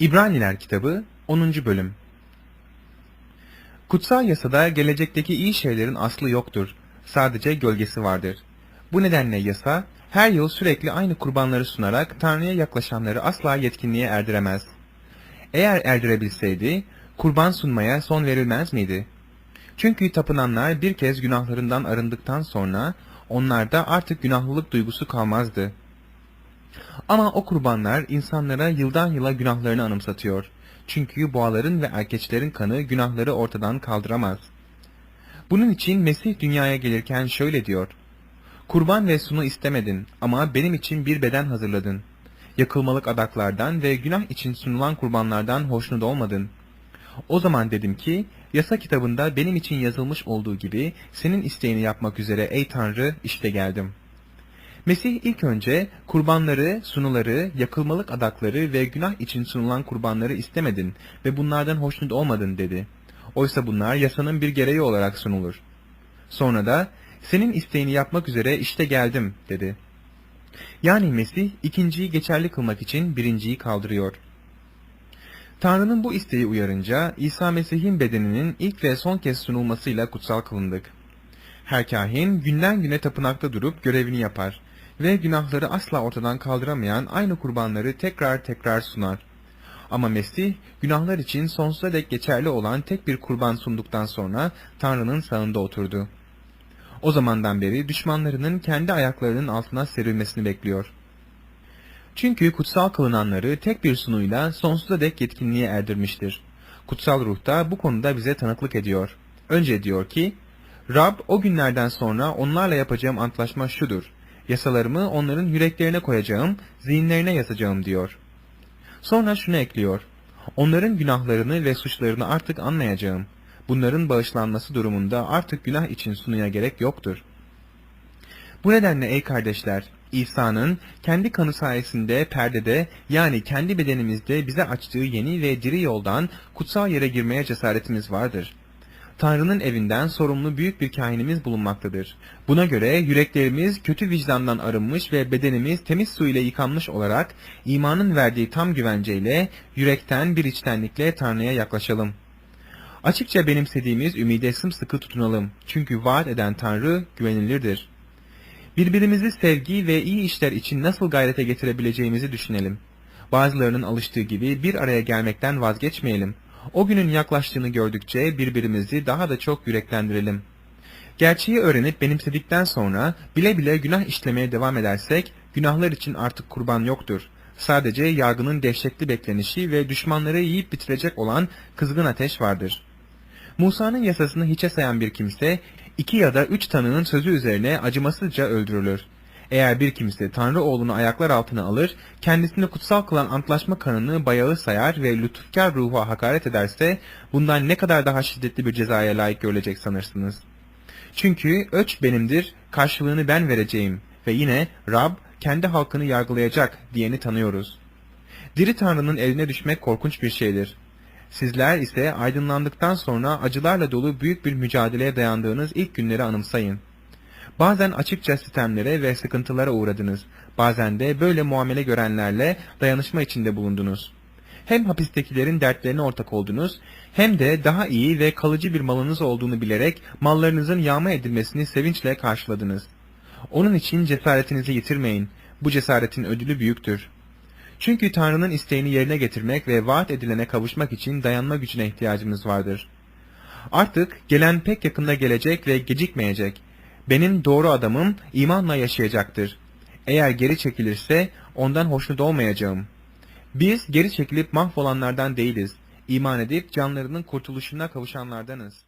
İbraniler kitabı 10. bölüm Kutsal yasada gelecekteki iyi şeylerin aslı yoktur. Sadece gölgesi vardır. Bu nedenle yasa her yıl sürekli aynı kurbanları sunarak Tanrı'ya yaklaşanları asla yetkinliğe erdiremez. Eğer erdirebilseydi kurban sunmaya son verilmez miydi? Çünkü tapınanlar bir kez günahlarından arındıktan sonra onlarda artık günahlılık duygusu kalmazdı. Ama o kurbanlar insanlara yıldan yıla günahlarını anımsatıyor. Çünkü boğaların ve erkeçlerin kanı günahları ortadan kaldıramaz. Bunun için Mesih dünyaya gelirken şöyle diyor. Kurban ve sunu istemedin ama benim için bir beden hazırladın. Yakılmalık adaklardan ve günah için sunulan kurbanlardan hoşnut olmadın. O zaman dedim ki, yasa kitabında benim için yazılmış olduğu gibi senin isteğini yapmak üzere ey Tanrı işte geldim.'' Mesih ilk önce kurbanları, sunuları, yakılmalık adakları ve günah için sunulan kurbanları istemedin ve bunlardan hoşnut olmadın dedi. Oysa bunlar yasanın bir gereği olarak sunulur. Sonra da senin isteğini yapmak üzere işte geldim dedi. Yani Mesih ikinciyi geçerli kılmak için birinciyi kaldırıyor. Tanrı'nın bu isteği uyarınca İsa Mesih'in bedeninin ilk ve son kez sunulmasıyla kutsal kılındık. Her kahin günden güne tapınakta durup görevini yapar ve günahları asla ortadan kaldıramayan aynı kurbanları tekrar tekrar sunar. Ama Mesih, günahlar için sonsuza dek geçerli olan tek bir kurban sunduktan sonra Tanrı'nın sağında oturdu. O zamandan beri düşmanlarının kendi ayaklarının altına serilmesini bekliyor. Çünkü kutsal kılınanları tek bir sunuyla sonsuza dek yetkinliğe erdirmiştir. Kutsal ruh da bu konuda bize tanıklık ediyor. Önce diyor ki, Rab o günlerden sonra onlarla yapacağım antlaşma şudur. Yasalarımı onların yüreklerine koyacağım, zihinlerine yazacağım diyor. Sonra şunu ekliyor. Onların günahlarını ve suçlarını artık anlayacağım. Bunların bağışlanması durumunda artık günah için sunuya gerek yoktur. Bu nedenle ey kardeşler, İsa'nın kendi kanı sayesinde perdede yani kendi bedenimizde bize açtığı yeni ve diri yoldan kutsal yere girmeye cesaretimiz vardır. Tanrı'nın evinden sorumlu büyük bir kahinimiz bulunmaktadır. Buna göre yüreklerimiz kötü vicdandan arınmış ve bedenimiz temiz su ile yıkanmış olarak imanın verdiği tam güvenceyle yürekten bir içtenlikle Tanrı'ya yaklaşalım. Açıkça benimsediğimiz ümide sımsıkı tutunalım. Çünkü vaat eden Tanrı güvenilirdir. Birbirimizi sevgi ve iyi işler için nasıl gayrete getirebileceğimizi düşünelim. Bazılarının alıştığı gibi bir araya gelmekten vazgeçmeyelim. O günün yaklaştığını gördükçe birbirimizi daha da çok yüreklendirelim. Gerçeği öğrenip benimsedikten sonra bile bile günah işlemeye devam edersek günahlar için artık kurban yoktur. Sadece yargının dehşetli beklenişi ve düşmanları yiyip bitirecek olan kızgın ateş vardır. Musa'nın yasasını hiçe sayan bir kimse iki ya da üç tanının sözü üzerine acımasızca öldürülür. Eğer bir kimse Tanrı oğlunu ayaklar altına alır, kendisini kutsal kılan antlaşma kanını bayağı sayar ve lütufkar ruha hakaret ederse, bundan ne kadar daha şiddetli bir cezaya layık görülecek sanırsınız. Çünkü öç benimdir, karşılığını ben vereceğim ve yine Rab kendi halkını yargılayacak diyeni tanıyoruz. Diri Tanrı'nın eline düşmek korkunç bir şeydir. Sizler ise aydınlandıktan sonra acılarla dolu büyük bir mücadeleye dayandığınız ilk günleri anımsayın. Bazen açıkça sistemlere ve sıkıntılara uğradınız. Bazen de böyle muamele görenlerle dayanışma içinde bulundunuz. Hem hapistekilerin dertlerine ortak oldunuz, hem de daha iyi ve kalıcı bir malınız olduğunu bilerek mallarınızın yağma edilmesini sevinçle karşıladınız. Onun için cesaretinizi yitirmeyin. Bu cesaretin ödülü büyüktür. Çünkü Tanrı'nın isteğini yerine getirmek ve vaat edilene kavuşmak için dayanma gücüne ihtiyacımız vardır. Artık gelen pek yakında gelecek ve gecikmeyecek. Benim doğru adamım imanla yaşayacaktır. Eğer geri çekilirse ondan hoşnut olmayacağım. Biz geri çekilip mahvolanlardan değiliz. İman edip canlarının kurtuluşuna kavuşanlardanız.